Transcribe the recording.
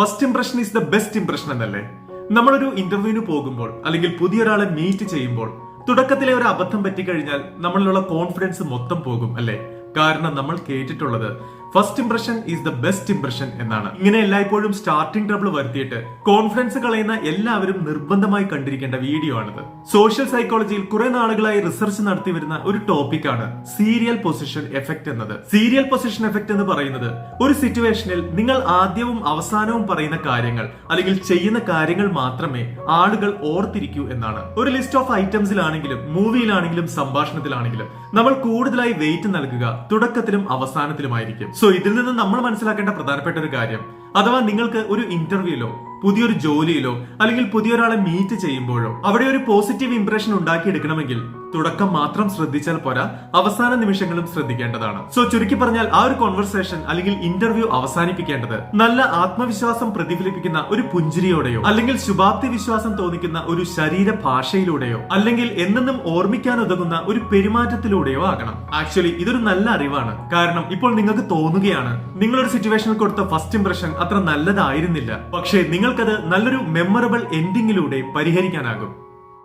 First impression is the best impression എന്നല്ലേ? നമ്മളൊരു ഇന്റർവ്യൂവിന് പോകുമ്പോൾ അല്ലെങ്കിൽ പുതിയൊരാളെ മീറ്റ് ചെയ്യുമ്പോൾ തുടക്കത്തിലെ ഒരു അബദ്ധം പറ്റിക്കഴിഞ്ഞാൽ നമ്മളിലുള്ള കോൺഫിഡൻസ് മൊത്തം പോകും അല്ലേ? കാരണം നമ്മൾ കേട്ടിട്ടുള്ളത് first impression is the best impression എന്നാണ്. ഇങ്ങനെ എല്ലായ്പ്പോഴും സ്റ്റാർട്ടിംഗ് ട്രബിൾ വരുത്തിയിട്ട് കോൺഫിഡൻസ് കളയുന്ന എല്ലാവരും നിർബന്ധമായി കണ്ടിരിക്കേണ്ട വീഡിയോ ആണിത്. സോഷ്യൽ സൈക്കോളജിയിൽ കുറെ നാളുകളായി റിസർച്ച് നടത്തി വരുന്ന ഒരു ടോപ്പിക്കാണ് സീരിയൽ പൊസിഷൻ എഫക്ട് എന്നത്. സീരിയൽ പൊസിഷൻ എഫക്ട് എന്ന് പറയുന്നത് ഒരു സിറ്റുവേഷനിൽ നിങ്ങൾ ആദ്യവും അവസാനവും പറയുന്ന കാര്യങ്ങൾ അല്ലെങ്കിൽ ചെയ്യുന്ന കാര്യങ്ങൾ മാത്രമേ ആളുകൾ ഓർത്തിരിക്കൂ എന്നാണ്. ഒരു ലിസ്റ്റ് ഓഫ് ഐറ്റംസിലാണെങ്കിലും മൂവിയിലാണെങ്കിലും സംഭാഷണത്തിലാണെങ്കിലും നമ്മൾ കൂടുതലായി വെയിറ്റ് നൽകുക തുടക്കത്തിലും അവസാനത്തിലുമായിരിക്കും. സോ ഇതിൽ നിന്ന് നമ്മൾ മനസ്സിലാക്കേണ്ട പ്രധാനപ്പെട്ട ഒരു കാര്യം. അഥവാ നിങ്ങൾക്ക് ഒരു ഇന്റർവ്യൂലോ പുതിയൊരു ജോലിയിലോ അല്ലെങ്കിൽ പുതിയൊരാളെ മീറ്റ് ചെയ്യുമ്പോഴോ അവിടെ ഒരു പോസിറ്റീവ് ഇംപ്രഷൻ ഉണ്ടാക്കിയെടുക്കണമെങ്കിൽ തുടക്കം മാത്രം ശ്രദ്ധിച്ചാൽ പോരാ അവസാന നിമിഷങ്ങളും ശ്രദ്ധിക്കേണ്ടതാണ്. സോ ചുരുക്കി പറഞ്ഞാൽ ആ ഒരു കോൺവെർസേഷൻ അല്ലെങ്കിൽ ഇന്റർവ്യൂ അവസാനിപ്പിക്കേണ്ടത് നല്ല ആത്മവിശ്വാസം പ്രതിഫലിപ്പിക്കുന്ന ഒരു പുഞ്ചിരിയോടെയോ അല്ലെങ്കിൽ ശുഭാപ്തി വിശ്വാസം തോന്നിക്കുന്ന ഒരു ശരീര ഭാഷയിലൂടെയോ അല്ലെങ്കിൽ എന്നെന്നും ഓർമ്മിക്കാൻ ഉതകുന്ന ഒരു പെരുമാറ്റത്തിലൂടെയോ ആകണം. ആക്ച്വലി ഇതൊരു നല്ല അറിവാണ്. കാരണം ഇപ്പോൾ നിങ്ങൾക്ക് തോന്നുകയാണ് നിങ്ങളൊരു സിറ്റുവേഷനിൽ കൊടുത്ത ഫസ്റ്റ് ഇംപ്രഷൻ അത്ര നല്ലതായിരുന്നില്ല. പക്ഷേ നിങ്ങൾക്കത് നല്ലൊരു മെമ്മറബിൾ എൻഡിങ്ങിലൂടെ പരിഹരിക്കാനാകും.